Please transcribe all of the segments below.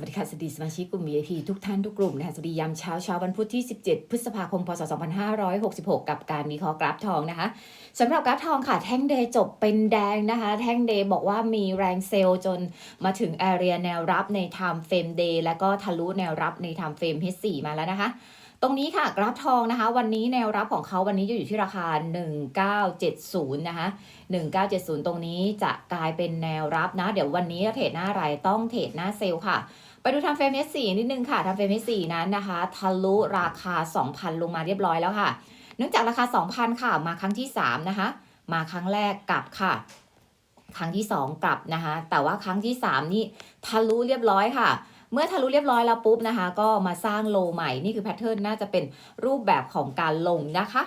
วัสดีค่ะสวัสดีสมาชิกกลุ่ม VIP ทุกท่านทุกกลุ่มนะคะสวัสดียามเช้าเช้าวันพุธที่ 17 พฤษภาคมพศ 2566 กับการวิเคราะห์กราฟทองนะคะสำหรับกราฟทองค่ะ แท่งเดย์จบเป็นแดงนะคะ แท่งเดย์บอกว่ามีแรงเซลล์จนมาถึงแอเรียแนวรับใน time frame day แล้วก็ทะลุแนวรับใน time frame H4 มาแล้วนะคะตรงนี้ค่ะกราฟทองนะคะ วันนี้แนวรับของเขาวันนี้จะอยู่ที่ราคา 1970 นะคะ 1970 ตรงนี้จะกลายเป็นแนวรับนะ เดี๋ยววันนี้เทรดหน้าไรต้องเทรดหน้าเซลล์ค่ะ ไปดูทำเฟรม S4 นิดนึงค่ะทำเฟรม S4 นั้นนะคะ ทะลุราคา 2,000 ลงมาเรียบร้อยแล้วค่ะ เนื่องจากราคา 2,000 ค่ะ มาครั้งที่ 3 นะคะ มาครั้งแรกกลับค่ะ ครั้งที่ 2 กลับนะคะ แต่ว่าครั้งที่ 3 นี่ทะลุเรียบร้อยค่ะ เมื่อทะลุเรียบร้อยแล้วปุ๊บนะคะ ก็มาสร้างโลใหม่ นี่คือแพทเทิร์นน่าจะเป็นรูปแบบของการลงนะคะ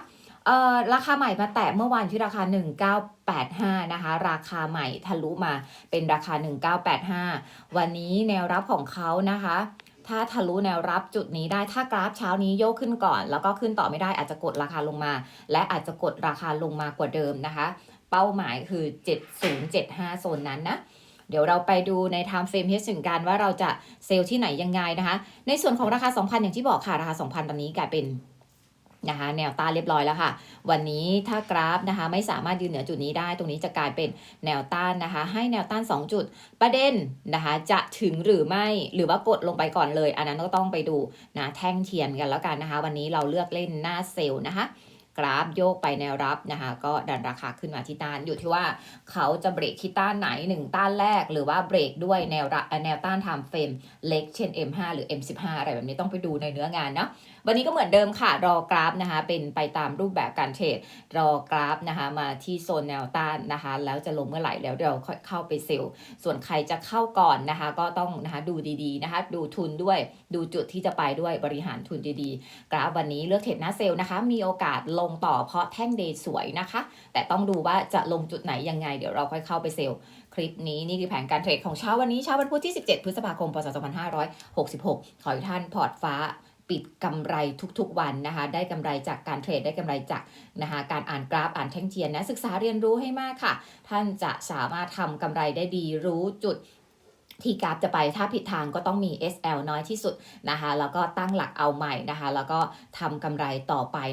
เอ่อราคาใหม่มาแตะเมื่อวานที่ราคา 1985 นะคะ ราคาใหม่ทะลุมาเป็นราคา 1985 วันนี้แนวรับของเขานะคะ ถ้าทะลุแนวรับจุดนี้ได้ถ้ากราฟเช้านี้โยกขึ้นก่อน แล้วก็ขึ้นต่อไม่ได้อาจจะกดราคาลงมา และอาจจะกดราคาลงมากว่าเดิมนะคะ เป้าหมายคือ 7075 โซนนั้นนะเดี๋ยวเราไปดูใน time frame H ถึงกันว่าเราจะเซลล์ที่ไหนยังไงนะคะ ในส่วนของราคา 2,000 อย่างที่บอกค่ะ ราคา 2,000 ตอนนี้กลายเป็น นะคะแนวต้านเรียบร้อยแล้วค่ะ วันนี้ถ้ากราฟนะคะไม่สามารถยืนเหนือจุดนี้ได้ ตรงนี้จะกลายเป็นแนวต้านนะคะ ให้แนวต้าน 2 จุด ประเด็นนะคะจะถึงหรือไม่หรือว่ากดลงไปก่อนเลย อันนั้นก็ต้องไปดูนะแท่งเทียนกันแล้วกันนะคะ วันนี้เราเลือกเล่นหน้าเซลล์นะคะ กราฟโยกไปแนวรับนะคะ ก็ดันราคาขึ้นมาที่ต้านอยู่ที่ว่าเขาจะเบรกที่ต้านไหน 1 ต้านแรก หรือว่าเบรกด้วยแนวระแนวต้านไทม์เฟรมเล็กเช่น M5 หรือ M15 อะไรแบบนี้ต้องไปดูในเนื้องานเนาะวันนี้ก็เหมือนเดิมค่ะ รอกราฟนะคะ เป็นไปตามรูปแบบการเทรดรอกราฟนะคะมาที่โซนแนวต้านนะคะ แล้วจะลงเมื่อไหร่แล้วเราค่อยเข้าไปเซลล์ส่วนใครจะเข้าก่อนนะคะ ก็ต้องนะคะดูดีๆนะคะ ดูทุนด้วยดูจุดที่จะไปด้วยบริหารทุนดีๆ กราฟวันนี้เลือกเทรดหน้าเซลล์นะคะ มีโอกาสลงต่อเพราะแท่งเดย์สวยนะคะ แต่ต้องดูว่าจะลงจุดไหนยังไง เดี๋ยวเราค่อยเข้าไปเซลล์คลิปนี้นี่คือแผนการเทรดของเช้าวันนี้เช้าวันพุธที่ 17 พฤษภาคม พศ 2566 ขอให้ท่านพอร์ตฟ้าปิดกำไรทุกๆวันนะคะ ได้กำไรจากการเทรดได้กำไรจากนะคะการอ่านกราฟอ่านแท่งเทียนนะศึกษาเรียนรู้ให้มากค่ะ ท่านจะสามารถทำกำไรได้ดีรู้จุดที่กราฟจะไปถ้าผิดทางก็ต้องมี SL น้อยที่สุดนะคะ แล้วก็ตั้งหลักเอาใหม่นะคะ แล้วก็ทำกำไรต่อไป